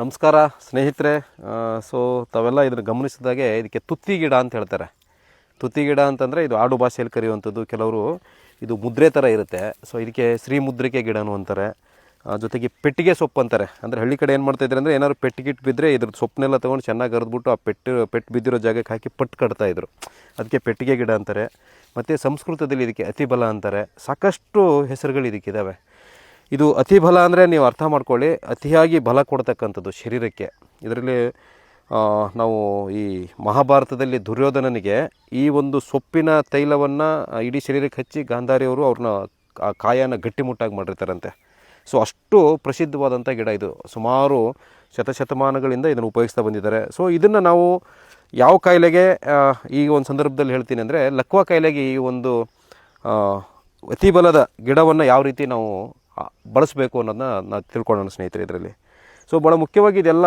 ನಮಸ್ಕಾರ ಸ್ನೇಹಿತರೆ. ಸೊ ತಾವೆಲ್ಲ ಇದನ್ನು ಗಮನಿಸಿದಾಗೆ ಇದಕ್ಕೆ ತುತ್ತಿ ಗಿಡ ಅಂತ ಹೇಳ್ತಾರೆ. ತುತ್ತಿ ಗಿಡ ಅಂತಂದರೆ ಇದು ಆಡು ಭಾಷೆಯಲ್ಲಿ ಕರೆಯುವಂಥದ್ದು. ಕೆಲವರು ಇದು ಮುದ್ರೆ ಥರ ಇರುತ್ತೆ. ಸೊ ಇದಕ್ಕೆ ಶ್ರೀ ಮುದ್ರಿಕೆ ಗಿಡನೂ ಅಂತಾರೆ. ಜೊತೆಗೆ ಪೆಟ್ಟಿಗೆ ಸೊಪ್ಪು ಅಂತಾರೆ. ಅಂದರೆ ಹಳ್ಳಿ ಕಡೆ ಏನು ಮಾಡ್ತಾಯಿದ್ರು ಅಂದರೆ ಏನಾದ್ರು ಪೆಟ್ಟಿಗಿಟ್ಟು ಬಿದ್ದರೆ ಇದ್ರ ಸೊಪ್ಪನ್ನೆಲ್ಲ ತೊಗೊಂಡು ಚೆನ್ನಾಗಿ ಕರೆದ್ಬಿಟ್ಟು ಆ ಪೆಟ್ಟು ಪೆಟ್ಟು ಬಿದ್ದಿರೋ ಜಾಗಕ್ಕೆ ಹಾಕಿ ಪಟ್ಟು ಕಟ್ತಾಯಿದ್ರು ಅದಕ್ಕೆ ಪೆಟ್ಟಿಗೆ ಗಿಡ ಅಂತಾರೆ. ಮತ್ತು ಸಂಸ್ಕೃತದಲ್ಲಿ ಇದಕ್ಕೆ ಅತಿಬಲ ಅಂತಾರೆ. ಸಾಕಷ್ಟು ಹೆಸರುಗಳು ಇದಕ್ಕಿದ್ದಾವೆ ಇದು ಅತಿ ಬಲ ಅಂದರೆ ನೀವು ಅರ್ಥ ಮಾಡ್ಕೊಳ್ಳಿ. ಅತಿಯಾಗಿ ಬಲ ಕೊಡ್ತಕ್ಕಂಥದ್ದು ಶರೀರಕ್ಕೆ. ಇದರಲ್ಲಿ ನಾವು ಈ ಮಹಾಭಾರತದಲ್ಲಿ ದುರ್ಯೋಧನನಿಗೆ ಈ ಒಂದು ಸೊಪ್ಪಿನ ತೈಲವನ್ನು ಇಡೀ ಶರೀರಕ್ಕೆ ಹಚ್ಚಿ ಗಾಂಧಾರಿಯವರು ಅವ್ರನ್ನ, ಆ ಕಾಯನ್ನು ಗಟ್ಟಿಮುಟ್ಟಾಗಿ ಮಾಡಿರ್ತಾರಂತೆ. ಸೊ, ಅಷ್ಟು ಪ್ರಸಿದ್ಧವಾದಂಥ ಗಿಡ ಇದು. ಸುಮಾರು ಶತಶತಮಾನಗಳಿಂದ ಇದನ್ನು ಉಪಯೋಗಿಸ್ತಾ ಬಂದಿದ್ದಾರೆ. ಸೊ, ಇದನ್ನು ನಾವು ಯಾವ ಕಾಯಿಲೆಗೆ ಈ ಒಂದು ಸಂದರ್ಭದಲ್ಲಿ ಹೇಳ್ತೀನಿ ಅಂದರೆ ಲಕ್ವಾ ಕಾಯಿಲೆಗೆ ಈ ಒಂದು ಅತಿ ಬಲದ ಗಿಡವನ್ನು ಯಾವ ರೀತಿ ನಾವು ಬಳಸಬೇಕು ಅನ್ನೋದನ್ನ ನಾನು ತಿಳ್ಕೊಳ್ಳೋಣ ಸ್ನೇಹಿತರೆ ಇದರಲ್ಲಿ. ಸೊ ಭಾಳ ಮುಖ್ಯವಾಗಿ ಇದೆಲ್ಲ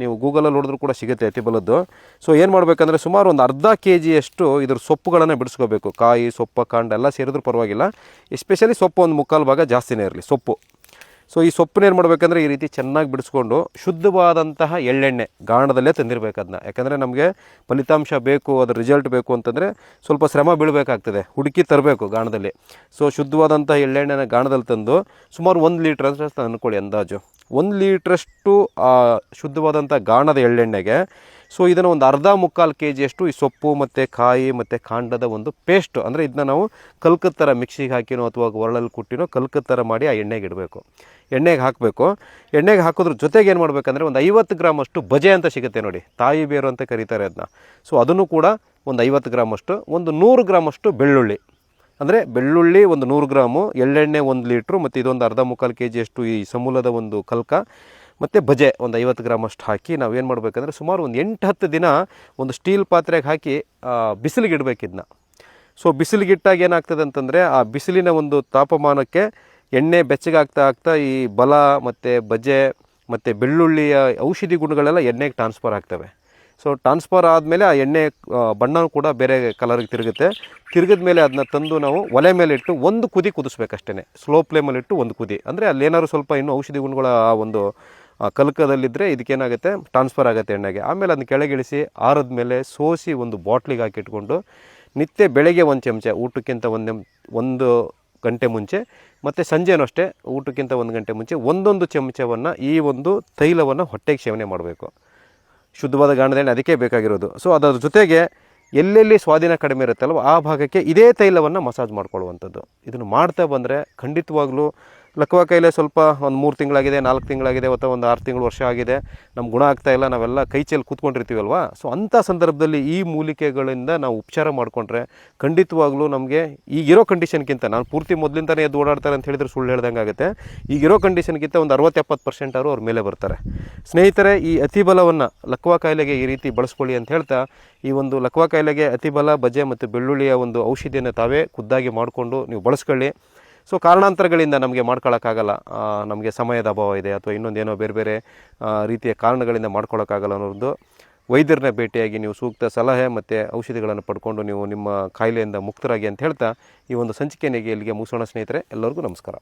ನೀವು ಗೂಗಲಲ್ಲಿ ನೋಡಿದ್ರು ಕೂಡ ಸಿಗುತ್ತೆ ಅತಿ ಬಲದ್ದು ಸೊ ಏನು ಮಾಡಬೇಕಂದ್ರೆ ಸುಮಾರು ಒಂದು ಅರ್ಧ ಕೆ ಜಿಯಷ್ಟು ಇದ್ರ ಸೊಪ್ಪುಗಳನ್ನು ಬಿಡಿಸ್ಕೋಬೇಕು. ಕಾಯಿ, ಸೊಪ್ಪು, ಕಾಂಡ ಎಲ್ಲ ಸೇರಿದ್ರೂ ಪರವಾಗಿಲ್ಲ. ಎಸ್ಪೆಷಲಿ ಸೊಪ್ಪು ಒಂದು ಮುಕ್ಕಾಲು ಭಾಗ ಜಾಸ್ತಿನೇ ಇರಲಿ, ಸೊಪ್ಪು. ಸೊ ಈ ಸೊಪ್ಪನ್ನ ಏನು ಮಾಡಬೇಕಂದ್ರೆ ಈ ರೀತಿ ಚೆನ್ನಾಗಿ ಬಿಡಿಸ್ಕೊಂಡು ಶುದ್ಧವಾದಂತಹ ಎಳ್ಳೆಣ್ಣೆ ಗಾಣದಲ್ಲೇ ತಂದಿರಬೇಕು ಅದನ್ನ ಯಾಕಂದರೆ ನಮಗೆ ಫಲಿತಾಂಶ ಬೇಕು, ಅದ್ರ ರಿಸಲ್ಟ್ ಬೇಕು ಅಂತಂದರೆ ಸ್ವಲ್ಪ ಶ್ರಮ ಬೀಳಬೇಕಾಗ್ತದೆ. ಹುಡುಕಿ ತರಬೇಕು ಗಾಣದಲ್ಲಿ. ಸೊ ಶುದ್ಧವಾದಂಥ ಎಳ್ಳೆಣ್ಣೆನ ಗಾಣದಲ್ಲಿ ತಂದು ಸುಮಾರು ಒಂದು ಲೀಟ್ರ್ ಅಂತ ಅಂದ್ಕೊಳ್ಳಿ ಅಂದಾಜು. ಒಂದು ಲೀಟ್ರಷ್ಟು ಶುದ್ಧವಾದಂಥ ಗಾಣದ ಎಳ್ಳೆಣ್ಣೆಗೆ. ಸೊ, ಇದನ್ನು ಒಂದು ಅರ್ಧ ಮುಕ್ಕಾಲು ಕೆ ಜಿಯಷ್ಟು ಈ ಸೊಪ್ಪು ಮತ್ತು ಕಾಯಿ ಮತ್ತು ಕಾಂಡದ ಒಂದು ಪೇಸ್ಟ್, ಅಂದರೆ ಇದನ್ನ ನಾವು ಕಲ್ಕತ್ತರ ಮಿಕ್ಸಿಗೆ ಹಾಕಿನೋ ಅಥವಾ ಒರಳಲ್ಲಿ ಕುಟ್ಟಿನೋ ಕಲ್ಕತ್ತರ ಮಾಡಿ ಆ ಎಣ್ಣೆಗೆ ಇಡಬೇಕು. ಎಣ್ಣೆಗೆ ಹಾಕಬೇಕು. ಎಣ್ಣೆಗೆ ಹಾಕೋದ್ರ ಜೊತೆಗೆ ಏನು ಮಾಡಬೇಕಂದ್ರೆ ಒಂದು ಐವತ್ತು ಗ್ರಾಮ್ ಅಷ್ಟು ಬಜೆ ಅಂತ ಸಿಗುತ್ತೆ ನೋಡಿ. ತಾಯಿ ಬೇರು ಅಂತ ಕರೀತಾರೆ ಅದನ್ನ ಸೊ, ಅದನ್ನು ಕೂಡ ಒಂದು ಐವತ್ತು ಗ್ರಾಮಷ್ಟು, ಒಂದು ನೂರು ಗ್ರಾಮಷ್ಟು ಬೆಳ್ಳುಳ್ಳಿ. ಅಂದರೆ ಬೆಳ್ಳುಳ್ಳಿ ಒಂದು ನೂರು ಗ್ರಾಮು, ಎಳ್ಳೆಣ್ಣೆ ಒಂದು ಲೀಟ್ರು, ಮತ್ತು ಇದೊಂದು ಅರ್ಧ ಮುಕ್ಕಾಲು ಕೆ ಜಿಯಷ್ಟು ಈ ಸಮೂಲದ ಒಂದು ಕಲ್ಕ, ಮತ್ತು ಬಜೆ ಒಂದು ಐವತ್ತು ಗ್ರಾಮ್ ಅಷ್ಟು ಹಾಕಿ ನಾವು ಏನು ಮಾಡಬೇಕಂದ್ರೆ ಸುಮಾರು ಒಂದು ಎಂಟು ಹತ್ತು ದಿನ ಒಂದು ಸ್ಟೀಲ್ ಪಾತ್ರೆಗೆ ಹಾಕಿ ಬಿಸಿಲಿಗೆ ಇಡಬೇಕು ಇದನ್ನ ಸೊ ಬಿಸಿಲಿಗಿಟ್ಟಾಗ ಏನಾಗ್ತದೆ ಅಂತಂದರೆ ಆ ಬಿಸಿಲಿನ ಒಂದು ತಾಪಮಾನಕ್ಕೆ ಎಣ್ಣೆ ಬೆಚ್ಚಗಾಗ್ತಾ ಆಗ್ತಾ ಈ ಬಲ ಮತ್ತು ಬಜೆ ಮತ್ತು ಬೆಳ್ಳುಳ್ಳಿಯ ಔಷಧಿ ಗುಣಗಳೆಲ್ಲ ಎಣ್ಣೆಗೆ ಟ್ರಾನ್ಸ್ಫರ್ ಆಗ್ತವೆ. ಸೊ ಟ್ರಾನ್ಸ್ಫರ್ ಆದಮೇಲೆ ಆ ಎಣ್ಣೆ ಬಣ್ಣ ಕೂಡ ಬೇರೆ ಕಲರ್ಗೆ ತಿರುಗುತ್ತೆ. ತಿರುಗಿದ ಮೇಲೆ ಅದನ್ನ ತಂದು ನಾವು ಒಲೆ ಮೇಲೆ ಇಟ್ಟು ಒಂದು ಕುದಿ ಕುದಿಸ್ಬೇಕಷ್ಟೇ ಸ್ಲೋ ಫ್ಲೇಮಲ್ಲಿ ಇಟ್ಟು ಒಂದು ಕುದಿ. ಅಂದರೆ ಅಲ್ಲೇನಾದ್ರು ಸ್ವಲ್ಪ ಇನ್ನೂ ಔಷಧಿ ಗುಣಗಳ ಆ ಒಂದು ಕಲ್ಕದಲ್ಲಿದ್ದರೆ ಇದಕ್ಕೇನಾಗುತ್ತೆ? ಟ್ರಾನ್ಸ್ಫರ್ ಆಗುತ್ತೆ ಎಣ್ಣೆಗೆ. ಆಮೇಲೆ ಅದನ್ನ ಕೆಳಗಿಳಿಸಿ ಆರದ ಮೇಲೆ ಸೋಸಿ ಒಂದು ಬಾಟ್ಲಿಗೆ ಹಾಕಿಟ್ಕೊಂಡು ನಿತ್ಯ ಬೆಳಗ್ಗೆ ಒಂದು ಚಮಚ, ಊಟಕ್ಕಿಂತ ಒಂದು ಒಂದು ಗಂಟೆ ಮುಂಚೆ ಮತ್ತು ಸಂಜೆನೂ ಅಷ್ಟೇ ಊಟಕ್ಕಿಂತ ಒಂದು ಗಂಟೆ ಮುಂಚೆ ಒಂದೊಂದು ಚಮಚವನ್ನು ಈ ಒಂದು ತೈಲವನ್ನು ಹೊಟ್ಟೆಗೆ ಸೇವನೆ ಮಾಡಬೇಕು. ಶುದ್ಧವಾದ ಗಾಣದ ಎಣ್ಣೆ ಅದಕ್ಕೆ ಬೇಕಾಗಿರೋದು. ಸೊ ಅದರ ಜೊತೆಗೆ ಎಲ್ಲೆಲ್ಲಿ ಸ್ವಾಧೀನ ಕಡಿಮೆ ಇರುತ್ತಲ್ವ ಆ ಭಾಗಕ್ಕೆ ಇದೇ ತೈಲವನ್ನು ಮಸಾಜ್ ಮಾಡ್ಕೊಳ್ಳುವಂಥದ್ದು. ಇದನ್ನು ಮಾಡ್ತಾ ಬಂದರೆ ಖಂಡಿತವಾಗ್ಲೂ ಲಕ್ವ ಕಾಯಿಲೆ ಸ್ವಲ್ಪ ಒಂದು ಮೂರು ತಿಂಗಳಾಗಿದೆ, ನಾಲ್ಕು ತಿಂಗಳಾಗಿದೆ, ಅಥವಾ ಒಂದು ಆರು ತಿಂಗಳು ವರ್ಷ ಆಗಿದೆ. ನಮ್ಮ ಗುಣ ಆಗ್ತಾ ಇಲ್ಲ, ನಾವೆಲ್ಲ ಕೈ ಚೇಲಿ ಕೂತ್ಕೊಂಡಿರ್ತೀವಲ್ವಾ? ಸೊ ಅಂಥ ಸಂದರ್ಭದಲ್ಲಿ ಈ ಮೂಲಿಕೆಗಳಿಂದ ನಾವು ಉಪಚಾರ ಮಾಡಿಕೊಂಡ್ರೆ ಖಂಡಿತವಾಗ್ಲೂ ನಮಗೆ ಈಗಿರೋ ಕಂಡೀಷನ್ಗಿಂತ ನಾನು ಪೂರ್ತಿ ಮೊದಲಿಂದನೇ ಎದ್ದು ಓಡಾಡ್ತಾರೆ ಅಂತ ಹೇಳಿದ್ರೆ ಸುಳ್ಳು ಹೇಳ್ದಂಗೆ ಆಗುತ್ತೆ. ಈಗಿರೋ ಕಂಡೀಷನ್ಗಿಂತ ಒಂದು ಅರವತ್ತೆಪ್ಪತ್ತು ಪರ್ಸೆಂಟ್ ಅವರು ಅವ್ರ ಮೇಲೆ ಬರ್ತಾರೆ. ಸ್ನೇಹಿತರೆ, ಈ ಅತಿಬಲವನ್ನು ಲಕ್ವಾ ಕಾಯಿಲೆಗೆ ಈ ರೀತಿ ಬಳಸ್ಕೊಳ್ಳಿ ಅಂತ ಹೇಳ್ತಾ, ಈ ಒಂದು ಲಕ್ವಾ ಕಾಯಿಲೆಗೆ ಅತಿಬಲ ಬಜೆ ಮತ್ತು ಬೆಳ್ಳುಳ್ಳಿಯ ಒಂದು ಔಷಧಿಯನ್ನು ತಾವೇ ಖುದ್ದಾಗಿ ಮಾಡಿಕೊಂಡು ನೀವು ಬಳಸ್ಕೊಳ್ಳಿ. ಸೊ ಕಾರಣಾಂತರಗಳಿಂದ ನಮಗೆ ಮಾಡ್ಕೊಳ್ಳೋಕ್ಕಾಗಲ್ಲ ನಮಗೆ ಸಮಯದ ಅಭಾವ ಇದೆ ಅಥವಾ ಇನ್ನೊಂದೇನೋ ಬೇರೆ ಬೇರೆ ರೀತಿಯ ಕಾರಣಗಳಿಂದ ಮಾಡ್ಕೊಳ್ಳೋಕ್ಕಾಗಲ್ಲ ಅನ್ನೋದು ವೈದ್ಯರನ್ನ ಭೇಟಿಯಾಗಿ ನೀವು ಸೂಕ್ತ ಸಲಹೆ ಮತ್ತು ಔಷಧಿಗಳನ್ನು ಪಡ್ಕೊಂಡು ನೀವು ನಿಮ್ಮ ಕಾಯಿಲೆಯಿಂದ ಮುಕ್ತರಾಗಿ ಅಂತ ಹೇಳ್ತಾ ಈ ಒಂದು ಸಂಚಿಕೆನಿಗೆ ಇಲ್ಲಿಗೆ ಮುಗಿಸೋಣ ಸ್ನೇಹಿತರೆ, ಎಲ್ಲರಿಗೂ ನಮಸ್ಕಾರ.